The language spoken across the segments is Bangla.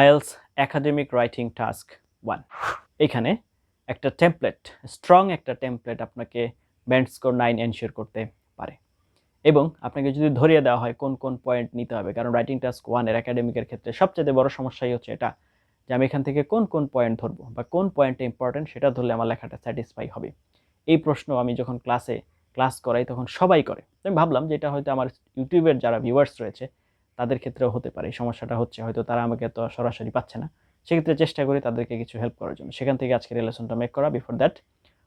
IELTS academic writing task one এখানে একটা টেমপ্লেট স্ট্রং একটা টেমপ্লেট আপনাকে ব্যান্ড স্কোর নাইন এনশিওর করতে পারে। এবং আপনাকে যদি ধরিয়ে দেওয়া হয় কোন কোন পয়েন্ট নিতে হবে, কারণ রাইটিং টাস্ক ওয়ানের একাডেমিকের ক্ষেত্রে সবচেয়ে বড় সমস্যাই হচ্ছে এটা যে আমি এখান থেকে কোন কোন পয়েন্ট ধরবো বা কোন পয়েন্টটা ইম্পর্টেন্ট সেটা ধরলে আমার লেখাটা স্যাটিসফাই হবে। এই প্রশ্ন আমি যখন ক্লাসে ক্লাস করাই তখন সবাই করে। আমি ভাবলাম যে এটা হয়তো আমার ইউটিউবের যারা ভিউয়ার্স রয়েছে তাদের ক্ষেত্রেও হতে পারে। সমস্যাটা হচ্ছে হয়তো তারা আমাকে তো সরাসরি পাচ্ছে না। সেক্ষেত্রে চেষ্টা করি তাদেরকে কিছু হেল্প করার জন্য। সেখান থেকে আজকে রিলেশনটা মেক করা। Before that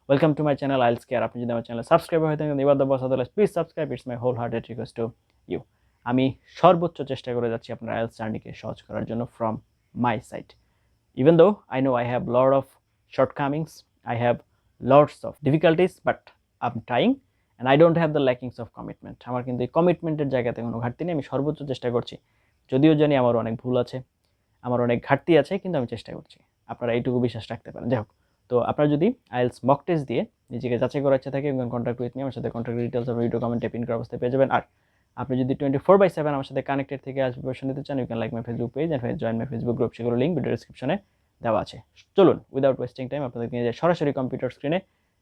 welcome to my channel IELTS care আপনি যদি আমার চ্যানেল সাবস্ক্রাইব হয়ে থাকেন এবার দশ otherwise please subscribe it's my wholehearted request to you আমি সর্বোচ্চ চেষ্টা করে যাচ্ছি আপনার আইলস জার্নিকে সহজ করার জন্য from my side even though I know I have lot of shortcomings, I have lots of difficulties, but I'm trying and I don't have the lackings of commitment. আমার কিন্তু এই কমিটমেন্টের জায়গাতে কোনো ঘাটতি নেই। আমি সর্বোচ্চ চেষ্টা করছি। যদিও জানি আমার অনেক ভুল আছে, আমার অনেক ঘাটতি আছে, কিন্তু আমি চেষ্টা করছি। আপনারা এইটুকু বিশ্বাস রাখতে পারেন। যাই হোক, তো আপনারা যদি আইএলস মক টেস্ট দিয়ে নিজেকে যাচাই করার ইচ্ছা থাকে কন্ট্যাক্ট উইথ মি আমার সাথে কন্ট্যাক্ট ডিটেলস আর ভিডিও কমেন্টে পিন করা অবস্থায় পেয়ে যাবেন। আর আপনি যদি টোয়েন্টি ফোর বাই সেভেন আমার সাথে কানেক্টেড থেকে আজ প্রিপারেশন নিতে চান you can like my Facebook page and join my Facebook group সেগুলো লিঙ্ক ভিডিও ডিসক্রিপশনে দেওয়া আছে। চলুন উইদাউট ওয়েস্টিং টাইম আপনাদেরকে নিয়ে যাই সরাসরি কম্পিউটার স্ক্রিনে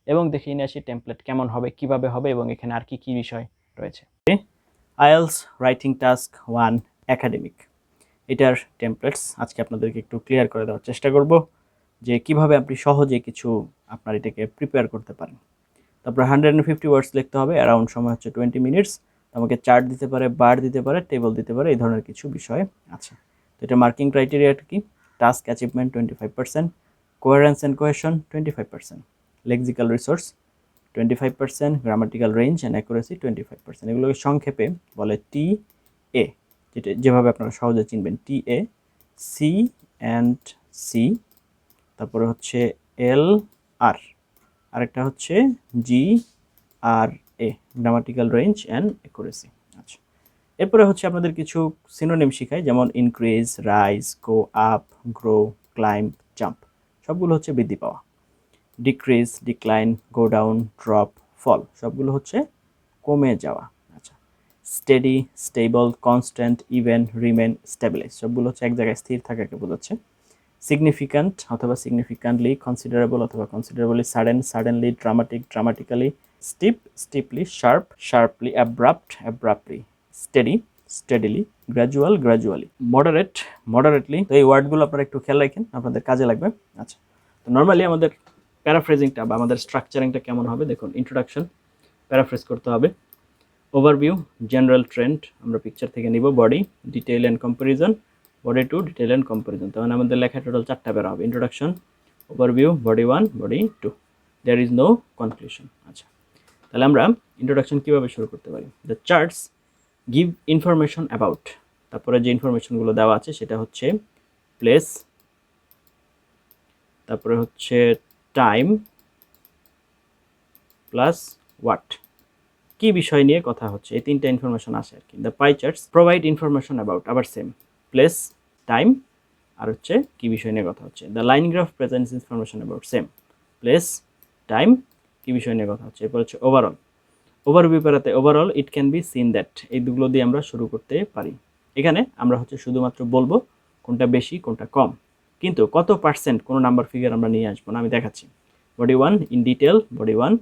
এবং দেখিয়ে নিয়ে আসি টেমপ্লেট কেমন হবে কীভাবে হবে এবং এখানে আর কি কি বিষয় রয়েছে। IELTS writing task one academic এটার টেমপ্লেটস আজকে আপনাদেরকে একটু ক্লিয়ার করে দেওয়ার চেষ্টা করব যে কীভাবে আপনি সহজে কিছু আপনার এটাকে প্রিপেয়ার করতে পারেন। তারপর হান্ড্রেড অ্যান্ড ফিফটি ওয়ার্ডস লিখতে হবে অ্যারাউন্ড সময় হচ্ছে টোয়েন্টি মিনিটস আমাকে চার্ট দিতে পারে বার দিতে পারে টেবল দিতে পারে এই ধরনের কিছু বিষয় আছে। তো এটা মার্কিং ক্রাইটেরিয়াটা কি? Task twenty 25%, coherence resource twenty 25%, lexical resource 25%, grammatical range and accuracy 25%. এগুলোকে সংক্ষেপে বলে টি এ যেটা যেভাবে আপনারা সহজে চিনবেন। T A C and C তারপরে হচ্ছে এল আর আরেকটা হচ্ছে G R A grammatical range and accuracy আচ্ছা এরপরে হচ্ছে আপনাদের কিছু সিনোনিম শিখাই যেমন increase rise go up grow climb jump সবগুলো হচ্ছে বৃদ্ধি পাওয়া। Decrease decline go down drop fall সবগুলো হচ্ছে কমে যাওয়া। আচ্ছা steady stable constant even remain stabilise সবগুলো হচ্ছে এক জায়গায় স্থির থাকাকে বোঝাচ্ছে। সিগনিফিক্যান্ট অথবা সিগনিফিক্যান্টলি কনসিডারেবল অথবা considerably sudden suddenly dramatic dramatically steep steeply sharp sharply abrupt abruptly steady steadily gradual gradually moderate moderately তো এই ওয়ার্ডগুলো আপনারা একটু খেয়াল রাখেন, আপনাদের কাজে লাগবে। আচ্ছা তো নর্মালি আমাদের প্যারাফ্রেজিংটা বা আমাদের স্ট্রাকচারিংটা কেমন হবে, দেখুন ইন্ট্রোডাকশন প্যারাফ্রেজ করতে হবে। ওভারভিউ জেনারেল ট্রেন্ড আমরা পিকচার থেকে নিব body detail and comparison body two detail and comparison তখন আমাদের লেখা টোটাল চারটা বেরো হবে introduction overview body one body two there is no conclusion আচ্ছা। তাহলে আমরা ইন্ট্রোডাকশন কীভাবে শুরু করতে পারি? The charts give information about তারপরে যে ইনফরমেশনগুলো দেওয়া আছে, সেটা হচ্ছে প্লেস তারপরে হচ্ছে টাইম প্লাস ওয়াট কি বিষয় নিয়ে কথা হচ্ছে? এই তিনটা ইনফরমেশন আসে আর কি। The pie charts provide information about আবার সেম প্লেস টাইম আর হচ্ছে কি বিষয় নিয়ে কথা হচ্ছে? The line graph presents information about same place time কি বিষয় নিয়ে কথা হচ্ছে? এরপর হচ্ছে overall overview পেরাতে overall it can be seen that এইগুলো দিয়ে আমরা শুরু করতে পারি। এখানে আমরা হচ্ছে শুধুমাত্র বলব কোনটা বেশি, কোনটা কম। কিন্তু কত পার্সেন্ট কোনো নাম্বার ফিগার আমরা নিয়ে আসব না, আমি দেখাচ্ছি। Body one in detail body one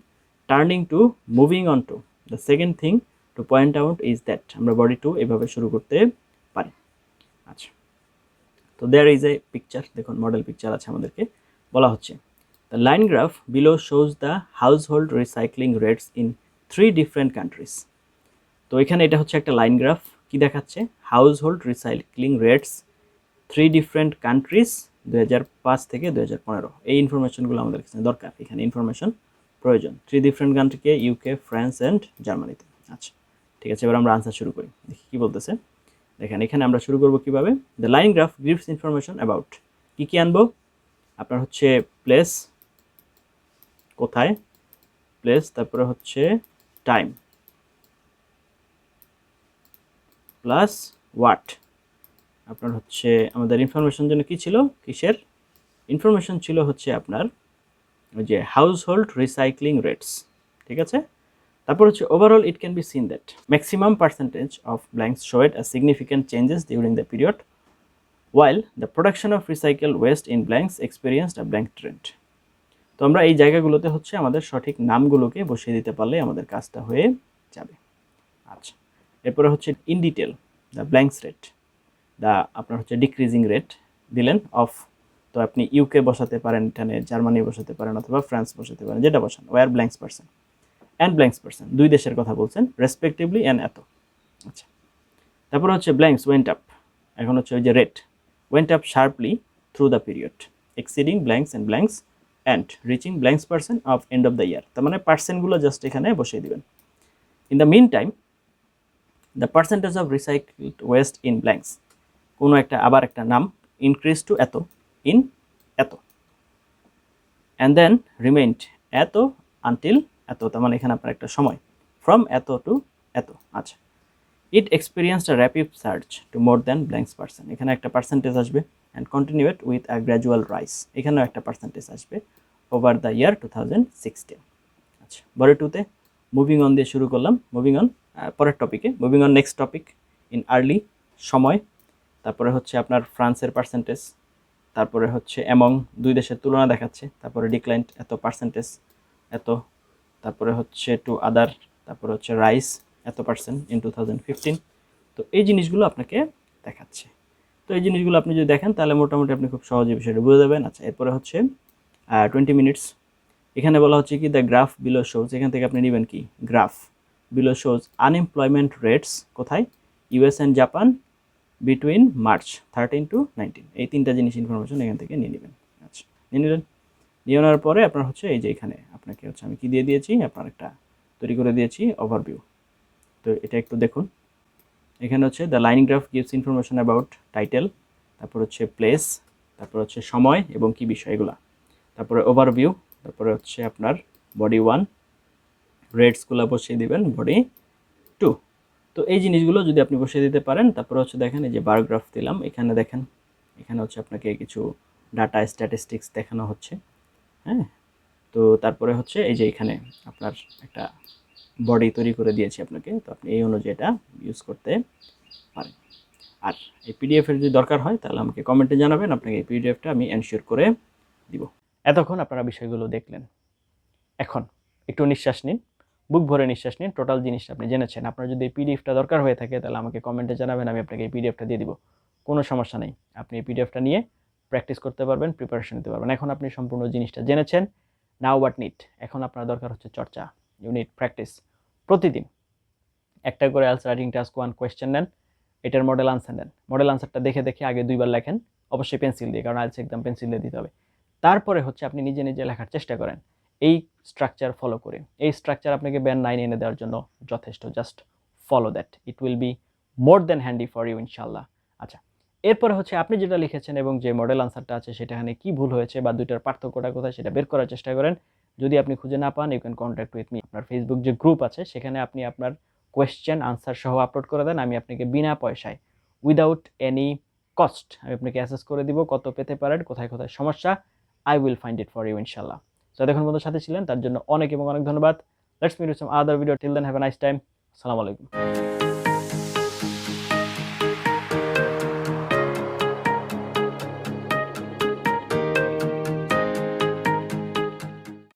turning to moving on to the second thing to point out is that আমরা বডি টু এভাবে শুরু করতে পারি। আচ্ছা তো দেয়ার ইজ এ পিকচার দেখুন মডেল পিকচার আছে আমাদেরকে, বলা হচ্ছে। The line graph below shows the household recycling rates in three different countries তো এখানে এটা হচ্ছে একটা লাইন গ্রাফ কি দেখাচ্ছে? Household recycling rates three different countries দু পাঁচ থেকে দু হাজার পনেরো। এই ইনফরমেশনগুলো আমাদের কাছে দরকার। এখানে ইনফরমেশন প্রয়োজন। থ্রি ডিফারেন্ট কান্ট্রিকে ইউকে ফ্রান্স অ্যান্ড জার্মানিতে আচ্ছা ঠিক আছে, এবার আমরা আনসার শুরু করি। দেখি কী বলতেছে। দেখেন, এখানে আমরা শুরু করব কীভাবে? The line graph gives information about কী কী আনব? আপনার হচ্ছে প্লেস কোথায়? প্লেস তারপরে হচ্ছে টাইম প্লাস ওয়াট আপনার হচ্ছে আমাদের ইনফরমেশন জন্য কী ছিল? কিসের? ইনফরমেশন ছিল হচ্ছে আপনার ওই যে হাউস হোল্ড রিসাইক্লিং রেটস ঠিক আছে? তারপর হচ্ছে overall it can be seen that maximum percentage of blanks showed it significant changes during the period while the production of recycled waste in blanks experienced a blank trend. তো আমরা এই জায়গাগুলোতে হচ্ছে আমাদের সঠিক নামগুলোকে বসিয়ে দিতে পারলে আমাদের কাজটা হয়ে যাবে। আচ্ছা এরপরে হচ্ছে in detail the blanks rate the আপনার হচ্ছে ডিক্রিজিং রেট দিলেন অফ তো আপনি ইউকে বসাতে পারেন, এখানে জার্মানি বসাতে পারেন অথবা ফ্রান্স বসাতে পারেন, যেটা বসান were blanks person and blanks person দুই দেশের কথা বলছেন রেসপেক্টিভলি অ্যান্ড এত। আচ্ছা তারপর হচ্ছে ব্ল্যাঙ্কস ওয়েন্ট আপ এখন হচ্ছে ওই যে rate went up sharply through the period exceeding blanks and blanks and reaching blanks percent of end of the year তার মানে পার্সেন্টগুলো জাস্ট এখানে বসিয়ে দিবেন। In the meantime the percentage of recycled waste in blanks কোনো একটা, আবার একটা নাম ইনক্রিজ টু এত ইন এত। অ্যান্ড দেন রিমেইন্ড এত আনটিল এত, তার মানে এখানে আপনার একটা সময়। ফ্রম এত টু এত আচ্ছা। It experience a rapid surge to more than blanks percent এখানে একটা পার্সেন্টেজ আসবে। And continued with a gradual rise এখানেও একটা পার্সেন্টেজ আসবে over the year two thousand sixteen আচ্ছা বরে টুতে মুভিং অন দিয়ে শুরু করলাম। মুভিং অন পরের টপিকে moving on next topic in early সময়। তারপরে হচ্ছে আপনার ফ্রান্সের পার্সেন্টেজ তারপরে হচ্ছে অ্যামং দুই দেশের তুলনা দেখাচ্ছে, তারপরে ডিক্লাইন্ট এত পার্সেন্টেজ এত, তারপরে হচ্ছে টু আদার তারপরে হচ্ছে রাইস এত পার্সেন্ট ইন টু তো এই জিনিসগুলো আপনাকে দেখাচ্ছে। তো এই জিনিসগুলো আপনি যদি দেখেন, তাহলে মোটামুটি আপনি খুব সহজে বিষয়টা বুঝে যাবেন। আচ্ছা এরপরে হচ্ছে টোয়েন্টি মিনিটস এখানে বলা হচ্ছে কি দ্য গ্রাফ বিলো শোজ এখান থেকে আপনি নেবেন কি graph below shows unemployment rates কোথায়? US and Japan between March thirteen to nineteen এই তিনটা জিনিস ইনফরমেশন এখান থেকে নিয়ে নেবেন। আচ্ছা নিয়ে নিলেন। নিয়ে নেওয়ার পরে আপনার হচ্ছে এই যে এখানে আপনাকে হচ্ছে আমি কি দিয়ে দিয়েছি? আপনার একটা তৈরি করে দিয়েছি ওভারভিউ তো এটা একটু দেখুন। এখানে হচ্ছে the line graph gives information about title তারপর হচ্ছে প্লেস তারপর হচ্ছে সময় এবং কি বিষয় এগুলা। তারপরে ওভারভিউ তারপরে হচ্ছে আপনার বডি ওয়ান রেডসগুলো বসিয়ে দিবেন বডি তো এই জিনিসগুলো যদি আপনি বসিয়ে দিতে পারেন, তারপরে হচ্ছে দেখেন এই যে বায়োগ্রাফ দিলাম, এখানে দেখেন, এখানে হচ্ছে আপনাকে কিছু ডাটা স্ট্যাটিস্টিক্স দেখানো হচ্ছে হ্যাঁ? তো তারপরে হচ্ছে এই যে এখানে আপনার একটা বডি তৈরি করে দিয়েছি আপনাকে, তো আপনি এই অনুযায়ী এটা ইউজ করতে পারেন। আর এই পিডিএফের যদি দরকার হয়, তাহলে আমাকে কমেন্টে জানাবেন, আপনাকে এই পিডিএফটা আমি এনশিওর করে দিব। এতক্ষণ আপনারা বিষয়গুলো দেখলেন। এখন একটু নিঃশ্বাস নিন। বুক ভরে নিঃশ্বাস নিন টোটাল জিনিসটা আপনি জেনেছেন। আপনার যদি এই পিডিএফটা দরকার হয়ে থাকে, তাহলে আমাকে কমেন্টে জানাবেন, আমি আপনাকে এই পিডিএফটা দিয়ে দিব। কোনো সমস্যা নেই। আপনি এই পিডিএফটা নিয়ে প্র্যাকটিস করতে পারবেন প্রিপারেশন নিতে পারবেন। এখন আপনি সম্পূর্ণ জিনিসটা জেনেছেন। নাও বাট নিট এখন আপনার দরকার হচ্ছে চর্চা। ইউনিট প্র্যাকটিস প্রতিদিন একটা করে IELTS writing task one question নেন, এটার মডেল আনসার নেন। মডেল আনসারটা দেখে দেখে আগে দুইবার লেখেন। অবশ্যই পেন্সিল দিয়ে, কারণ আলস একদম পেন্সিল দিয়ে দিতে হবে। তারপরে হচ্ছে আপনি নিজে নিজে লেখার চেষ্টা করেন। এই স্ট্রাকচার ফলো করে। এই স্ট্রাকচার আপনাকে ব্যান নাইন এনে দেওয়ার জন্য যথেষ্ট। Just follow that it will be more than handy for you ইনশাল্লাহ আচ্ছা এরপরে হচ্ছে আপনি যেটা লিখেছেন এবং যে মডেল আনসারটা আছে সেটাখানে কি ভুল হয়েছে বা দুইটার পার্থক্যটা কোথায়, সেটা বের করার চেষ্টা করেন। যদি আপনি খুঁজে না পান you can contact with me আপনার ফেসবুক যে গ্রুপ আছে, সেখানে আপনি আপনার কোয়েশ্চেন আনসার সহ আপলোড করে দেন। আমি আপনাকে বিনা পয়সায় উইদাউট এনি কস্ট আমি আপনাকে অ্যাসেস করে দিব কত পেতে পারেন, কোথায় কোথায় সমস্যা I will find it for you ইনশাল্লাহ তো এখন সাথে ছিলেন, তার জন্য অনেক এবং অনেক ধন্যবাদ। Let's meet some other video till then have a nice time আসসালামু আলাইকুম।